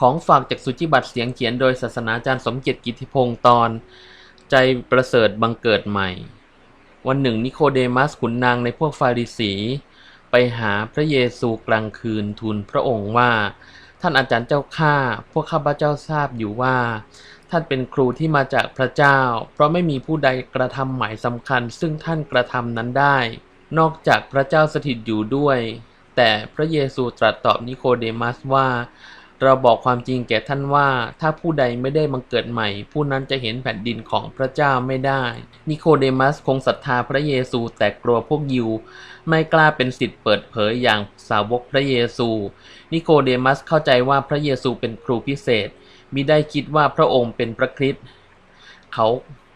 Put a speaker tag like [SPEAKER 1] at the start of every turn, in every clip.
[SPEAKER 1] ของฝากจากสุจิบัตรเสียงเขียนโดยศาสนาจารย์สมเกียรติกิติพงศ์ตอน ใจประเสริฐบังเกิดใหม่ วันหนึ่งนิโคเดมัสขุนนางในพวกฟาริสี ไปหาพระเยซูกลางคืนทูลพระองค์ว่า ท่านอาจารย์เจ้าข้าพวกข้าพเจ้าทราบอยู่ว่า ท่านเป็นครูที่มาจากพระเจ้า เพราะไม่มีผู้ใดกระทำหมายสำคัญ ซึ่งท่านกระทำนั้นได้ นอกจากพระเจ้าสถิตอยู่ด้วย แต่พระเยซูตรัสตอบนิโคเดมัสว่า เราบอกความจริงแก่ท่านว่า ถ้าผู้ใดไม่ได้บังเกิดใหม่ ผู้นั้นจะเห็นแผ่นดินของพระเจ้าไม่ได้ นิโคเดมัสคงศรัทธาพระเยซูแต่กลัวพวกยิว ไม่กล้าเป็นสิทธิ์เปิดเผยอย่างสาวกพระเยซู นิโคเดมัสเข้าใจว่าพระเยซูเป็นครูพิเศษมิได้คิดว่าพระองค์เป็นพระคริสต์เขา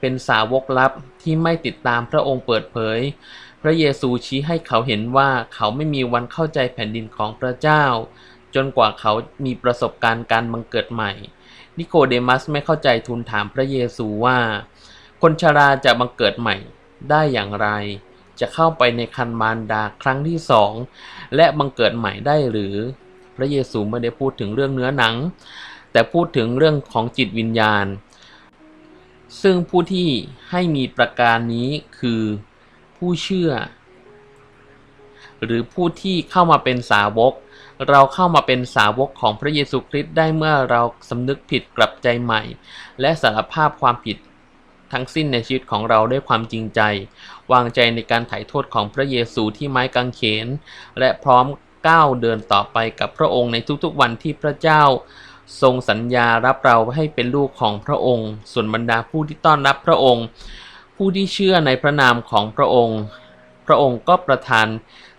[SPEAKER 1] เป็นสาวกลับที่ไม่ติดตามพระองค์เปิดเผย พระเยซูชี้ให้เขาเห็นว่าเขาไม่มีวันเข้าใจแผ่นดินของพระเจ้า จนกว่าเขามีประสบการณ์การบังเกิดใหม่ นิโคเดมัสไม่เข้าใจทูลถามพระเยซูว่า คนชราจะบังเกิดใหม่ได้อย่างไร จะเข้าไปในคันมารดาครั้งที่สองและบังเกิดใหม่ได้หรือ พระเยซูไม่ได้พูดถึงเรื่องเนื้อหนัง แต่พูดถึงเรื่องของจิตวิญญาณ ซึ่งผู้ที่ให้มีประการนี้คือผู้เชื่อ หรือผู้ที่เข้ามาเป็นสาวก เราเข้ามาเป็นสาวกของพระเยซูคริสต์ได้เมื่อเราสำนึกผิดกลับใจใหม่ และสารภาพความผิดทั้งสิ้นในชีวิตของเราด้วยความจริงใจ วางใจในการไถ่โทษของพระเยซูที่ไม้กางเขน และพร้อมก้าวเดินต่อไปกับพระองค์ในทุกๆวันที่พระเจ้า ทรงสัญญารับเราให้เป็นลูกของพระองค์ ส่วนบรรดาผู้ที่ต้อนรับพระองค์ ผู้ที่เชื่อในพระนามของพระองค์ พระองค์ก็ประทาน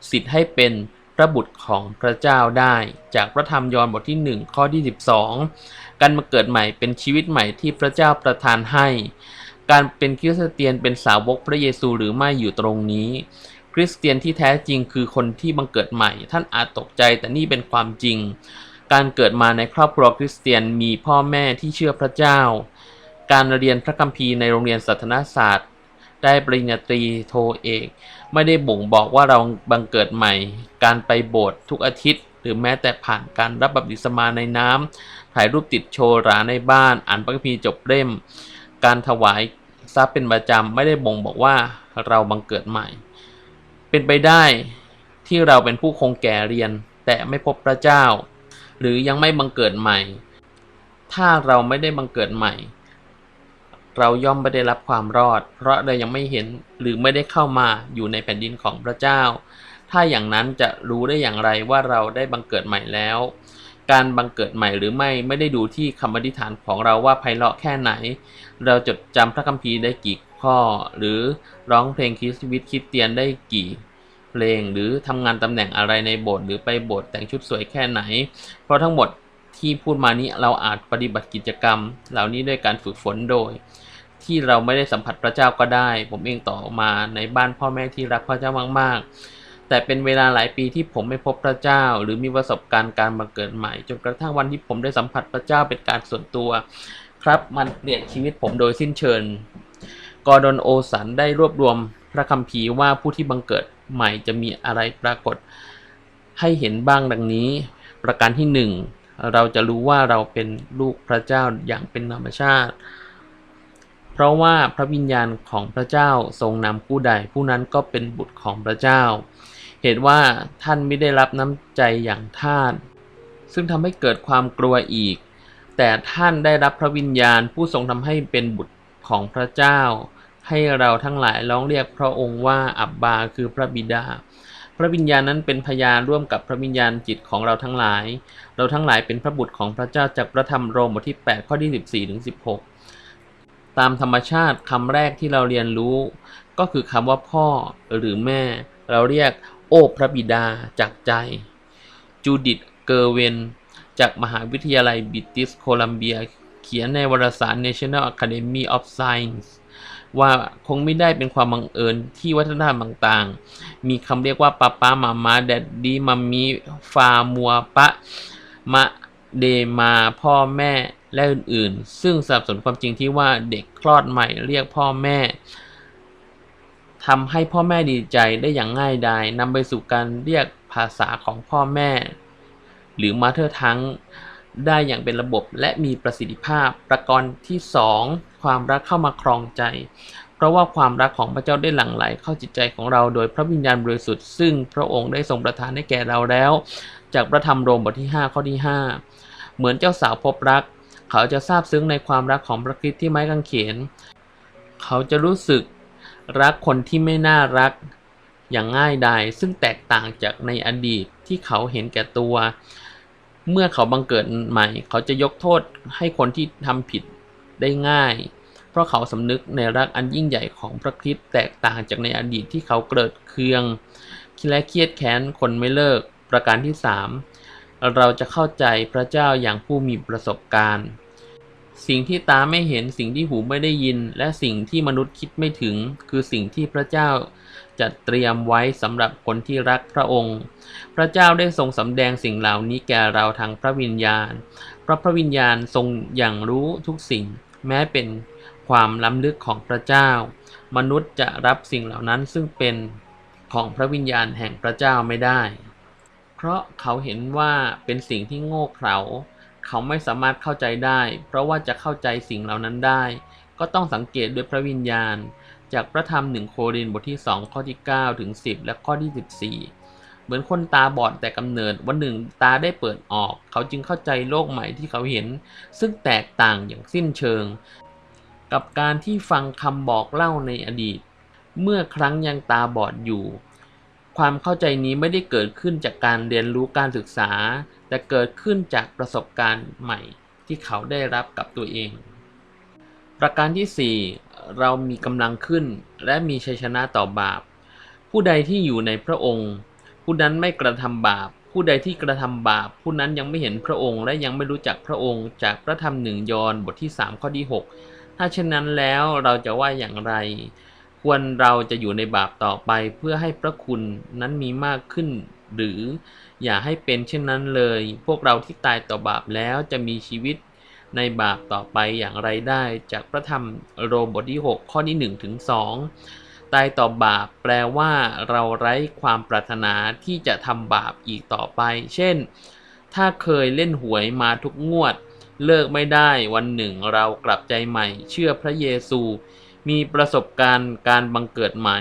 [SPEAKER 1] สิทธิ์ให้เป็นพระบุตรของพระเจ้าได้ จากพระธรรมยอห์นบทที่ 1 ข้อที่ 12 การมาเกิดใหม่เป็นชีวิตใหม่ที่พระเจ้าประทานให้ การเป็นคริสเตียนเป็นสาวกพระเยซูหรือไม่อยู่ตรงนี้ คริสเตียนที่แท้จริงคือคนที่บังเกิดใหม่ ท่านอาจตกใจแต่นี่เป็นความจริง การเกิดมาในครอบครัวคริสเตียนมีพ่อแม่ที่เชื่อพระเจ้า การเรียนพระคัมภีร์ในโรงเรียนศาสนศาสตร์ ได้ปริญญาตรีโทเอก ไม่ได้บ่งบอกว่าเราบังเกิดใหม่ การไปโบสถ์ทุกอาทิตย์ หรือแม้แต่ผ่านการรับบัพติศมาในน้ำถ่ายรูปติดโชว์ราในบ้าน อ่านพระคัมภีร์จบเล่ม การถวายทรัพย์เป็นประจำไม่ได้บ่งบอกว่าเราบังเกิดใหม่ เป็นไปได้ที่เราเป็นผู้คงแก่เรียน แต่ไม่พบพระเจ้า หรือยังไม่บังเกิดใหม่ ถ้าเราไม่ได้บังเกิดใหม่ เราย่อมไม่ได้รับความรอด เพราะเรายังไม่เห็นหรือไม่ได้เข้ามาอยู่ในแผ่นดินของพระเจ้า ถ้าอย่างนั้นจะรู้ได้อย่างไรว่าเราได้บังเกิดใหม่แล้ว การบังเกิดใหม่หรือไม่ไม่ได้ดูที่คำอธิษฐานของเราว่าไพเราะแค่ไหน เราจดจำพระคัมภีร์ได้กี่ข้อ หรือร้องเพลงคริสต์วิตคริสเตียนได้กี่เพลง หรือทำงานตำแหน่งอะไรในโบสถ์หรือไปโบสถ์แต่งชุดสวยแค่ไหน เพราะทั้งหมดที่พูดมานี้เราอาจปฏิบัติกิจกรรม เหล่านี้ด้วยการฝึกฝนโดย ที่เราไม่ได้สัมผัสพระเจ้าก็ได้ ผมเองต่อมาในบ้านพ่อแม่ที่รักพระเจ้ามาก ๆ แต่เป็นเวลาหลายปีที่ผมไม่พบพระเจ้า หรือมีประสบการณ์การบังเกิดใหม่ จนกระทั่งวันที่ผมได้สัมผัสพระเจ้าเป็นการส่วนตัว ครับมันเปลี่ยนชีวิตผมโดยสิ้นเชิงกอร์ดอนโอสันได้รวบรวมพระคัมภีร์ว่าผู้ที่บังเกิดใหม่จะมีอะไรปรากฏ ให้เห็นบ้างดังนี้ ประการที่หนึ่งเราจะรู้ว่าเราเป็นลูกพระเจ้าอย่างเป็นธรรมชาติ เพราะว่าพระวิญญาณของพระเจ้าทรงนำผู้ใด ผู้นั้นก็เป็นบุตรของพระเจ้า เหตุว่าท่านไม่ได้รับน้ำใจอย่างทาสซึ่งทำให้เกิดความกลัวอีก แต่ท่านได้รับพระวิญญาณผู้ทรงทำให้เป็นบุตรของพระเจ้า ให้เราทั้งหลายร้องเรียกพระองค์ว่าอับบาคือพระบิดาพระวิญญาณนั้นเป็นพยานร่วมกับพระวิญญาณจิตของเราทั้งหลาย เราทั้งหลายเป็นพระบุตรของพระเจ้าจากพระธรรมโรมบทที่ 8 ข้อที่ 14ถึง16 ตามธรรมชาติคำแรกที่เราเรียนรู้ ก็คือคำว่าพ่อหรือแม่ เราเรียกโอ้พระบิดาจากใจ จูดิตเกอร์เวน จากมหาวิทยาลัยบิติสโคลัมเบีย เขียนในวารสาร National Academy of Science ว่าคงไม่ได้เป็นความบังเอิญที่วัฒนธรรมต่างๆ มีคำเรียกว่าป้าป้ามามาแดดดี้มัมมี่ฟามัวปะมะเดมาพ่อแม่ และอื่นๆ ซึ่งสับสนความจริงที่ว่าเด็กคลอดใหม่เรียกพ่อแม่ทำให้พ่อแม่ดีใจได้อย่างง่ายดายนำไปสู่การเรียกภาษาของพ่อแม่ หรือมาเธอทั้งได้อย่างเป็นระบบและมีประสิทธิภาพ ประการที่สองความรักเข้ามาครองใจ เพราะว่าความรักของพระเจ้าได้หลั่งไหลเข้าจิตใจของเราโดยพระวิญญาณบริสุทธิ์ซึ่งพระองค์ได้ทรงประทานให้แก่เราแล้ว จากพระธรรมโรมบทที่5ข้อที่ 5 เหมือนเจ้าสาวพบรัก เขาจะซาบซึ้งในความรักของพระคริสต์ที่ไม้กางเขน เขาจะรู้สึกรักคนที่ไม่น่ารักอย่างง่ายดายซึ่งแตกต่างจากในอดีตที่เขาเห็นแก่ตัว เมื่อเขาบังเกิดใหม่ เขาจะยกโทษให้คนที่ทำผิดได้ง่าย เพราะเขาสำนึกในรักอันยิ่งใหญ่ของพระคริสต์แตกต่างจากในอดีตที่เขาเกิดเคืองและเครียดแค้นคนไม่เลิกประการที่ 3 เราจะเข้าใจพระเจ้าอย่างผู้มีประสบการณ์ สิ่งที่ตาไม่เห็นสิ่งที่หูไม่ได้ยิน และสิ่งที่มนุษย์คิดไม่ถึง คือสิ่งที่พระเจ้าจัดเตรียมไว้สำหรับคนที่รักพระองค์ พระเจ้าได้ทรงสำแดงสิ่งเหล่านี้แก่เราทางพระวิญญาณ เพราะพระวิญญาณทรงอย่างรู้ทุกสิ่ง แม้เป็นความล้ำลึกของพระเจ้า มนุษย์จะรับสิ่งเหล่านั้นซึ่งเป็นของพระวิญญาณแห่งพระเจ้าไม่ได้ ราะเขาเห็นว่าเป็นสิ่งที่โง่เขลาเขาไม่สามารถเข้าใจได้ เพราะว่าจะเข้าใจสิ่งเหล่านั้นได้ ก็ต้องสังเกตด้วยพระวิญญาณ จากพระธรรมหนึ่งโครินบทที่ 2 ข้อที่9ถึง10 และข้อที่ 14 เหมือนคนตาบอดแต่กำเนิดวันหนึ่งตาได้เปิดออก เขาจึงเข้าใจโลกใหม่ที่เขาเห็น ซึ่งแตกต่างอย่างสิ้นเชิง กับการที่ฟังคำบอกเล่าในอดีต เมื่อครั้งยังตาบอดอยู่ ความเข้าใจนี้ไม่ได้เกิดขึ้นจากการเรียนรู้การศึกษา แต่เกิดขึ้นจากประสบการณ์ใหม่ที่เขาได้รับกับตัวเอง ประการที่ 4 เรามีกำลังขึ้นและมีชัยชนะต่อบาป ผู้ใดที่อยู่ในพระองค์ ผู้นั้นไม่กระทำบาป ผู้ใดที่กระทำบาป ผู้นั้นยังไม่เห็นพระองค์และยังไม่รู้จักพระองค์ จากพระธรรมหนึ่งยอห์นบทที่3ข้อที่6ถ้าเช่นนั้นแล้วเราจะว่าอย่างไร ควรเราจะอยู่ในบาปต่อไปเพื่อให้พระคุณนั้นมีมากขึ้น หรืออย่าให้เป็นเช่นนั้นเลย พวกเราที่ตายต่อบาปแล้วจะมีชีวิตในบาปต่อไปอย่างไรได้ จากพระธรรมโรมบทที่ 6 ข้อที่1ถึง2ตายต่อบาปแปลว่าเราไร้ความปรารถนาที่จะทำบาปอีกต่อไป เช่น ถ้าเคยเล่นหวยมาทุกงวด เลิกไม่ได้วันหนึ่งเรากลับใจใหม่ เชื่อพระเยซู มีประสบการณ์การบังเกิดใหม่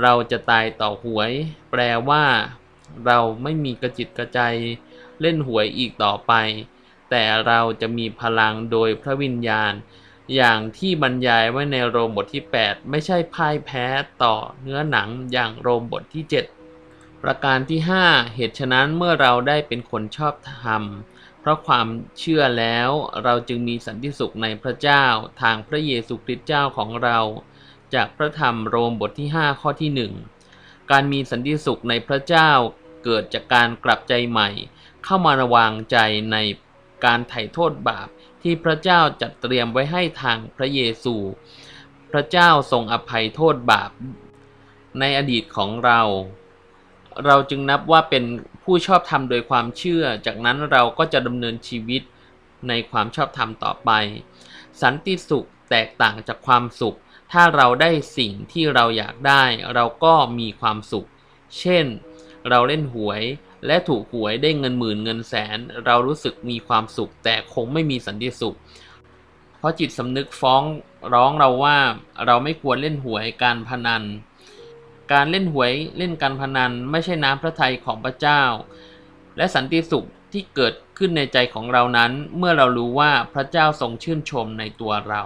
[SPEAKER 1] เราจะตายต่อหวย แปลว่า เราไม่มีกระจิตกระใจ เล่นหวยอีกต่อไป แต่เราจะมีพลังโดยพระวิญญาณ อย่างที่บรรยายไว้ในโรมบทที่ 8 ไม่ใช่พ่ายแพ้ต่อเนื้อหนังอย่างโรมบทที่ 7 ประการที่ 5 เหตุฉะนั้นเมื่อเราได้เป็นคนชอบธรรม เพราะความเชื่อแล้วเราจึงมีสันติสุขในพระเจ้าทางพระเยซูคริสต์เจ้าของเรา จากพระธรรมโรมบทที่ 5 ข้อที่ 1 การมีสันติสุขในพระเจ้าเกิดจากการกลับใจใหม่ เข้ามาระวางใจในการไถ่โทษบาปที่พระเจ้าจัดเตรียมไว้ให้ทางพระเยซู พระเจ้าทรงอภัยโทษบาปในอดีตของเรา เราจึงนับว่าเป็นผู้ชอบธรรมโดยความเชื่อ จากนั้นเราก็จะดำเนินชีวิตในความชอบธรรมต่อไป สันติสุขแตกต่างจากความสุข ถ้าเราได้สิ่งที่เราอยากได้ เราก็มีความสุข เช่น เราเล่นหวยและถูกหวยได้เงินหมื่นเงินแสน เรารู้สึกมีความสุข แต่คงไม่มีสันติสุข เพราะจิตสำนึกฟ้องร้องเราว่าเราไม่ควรเล่นหวยการพนัน การเล่นหวยเล่นการพนันไม่ใช่น้ำพระทัยของพระเจ้า และสันติสุขที่เกิดขึ้นในใจของเรานั้น เมื่อเรารู้ว่าพระเจ้าทรงชื่นชมในตัวเรา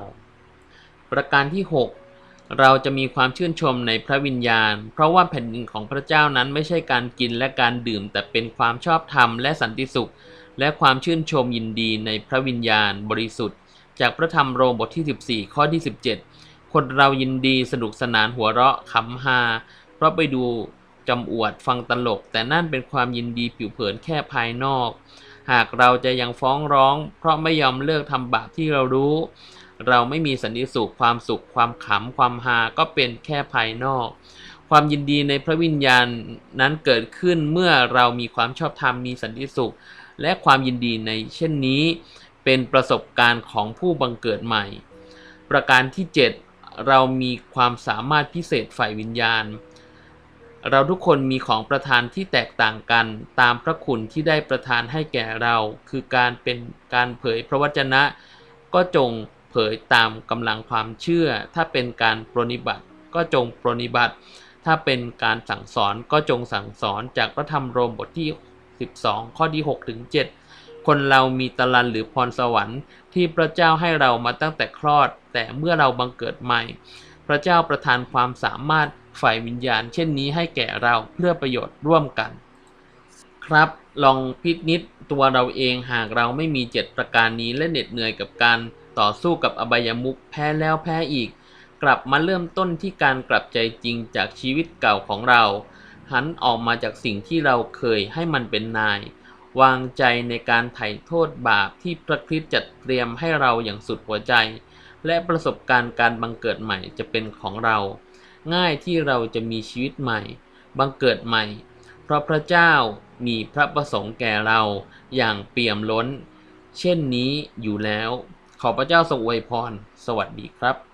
[SPEAKER 1] ประการที่ 6 เราจะมีความชื่นชมในพระวิญญาณ เพราะว่าแผ่นดินของพระเจ้านั้นไม่ใช่การกินและการดื่ม แต่เป็นความชอบธรรมและสันติสุข และความชื่นชมยินดีในพระวิญญาณบริสุทธิ์ จากพระธรรมโรมบทที่ 14 ข้อที่ 17 คนเรายินดีสนุกสนานหัวเราะขำฮาเพราะไปดูจำอวดฟังตลก แต่นั่นเป็นความยินดีผิวเผินแค่ภายนอก หากเราจะยังฟ้องร้อง เพราะไม่ยอมเลิกทำบาปที่เรารู้ เราไม่มีสันติสุขความสุข ความขำความฮาก็เป็นแค่ภายนอก ความยินดีในพระวิญญาณนั้นเกิดขึ้นเมื่อเรามีความชอบธรรมมีสันติสุข และความยินดีในเช่นนี้ เป็นประสบการณ์ของผู้บังเกิดใหม่ ประการที่ 7 เรามีความสามารถพิเศษฝ่ายวิญญาณ เราทุกคนมีของประทานที่แตกต่างกันตามพระคุณที่ได้ประทานให้แก่เรา คือการเป็นการเผยพระวจนะ ก็จงเผยตามกำลังความเชื่อ ถ้าเป็นการปรนิบัติ ก็จงปรนนิบัติ ถ้าเป็นการสั่งสอนก็จงสั่งสอนจากพระธรรมโรมบทที่ 12 ข้อที่6ถึง7คนเรามีตะลันหรือพรสวรรค์ที่พระเจ้าให้เรามาตั้งแต่คลอด แต่เมื่อเราบังเกิดใหม่ พระเจ้าประทานความสามารถฝ่ายวิญญาณ เช่นนี้ให้แก่เราเพื่อประโยชน์ร่วมกัน ครับลองพินิษตัวเราเองหากเราไม่มีเจ็ดประการนี้และเหน็ดเหนื่อยกับการต่อสู้กับอบายมุขแพ้แล้วแพ้อีก กลับมาเริ่มต้นที่การกลับใจจริงจากชีวิตเก่าของเรา หันออกมาจากสิ่งที่เราเคยให้มันเป็นนาย วางใจในการไถ่โทษบาปที่พระคริสต์จัดเตรียมให้เราอย่างสุดหัวใจ และประสบการณ์การบังเกิดใหม่จะเป็นของเรา ง่ายที่เราจะมีชีวิตใหม่ บังเกิดใหม่ เพราะพระเจ้ามีพระประสงค์แก่เราอย่างเปี่ยมล้น เช่นนี้อยู่แล้ว ขอพระเจ้าทรงอวยพร สวัสดีครับ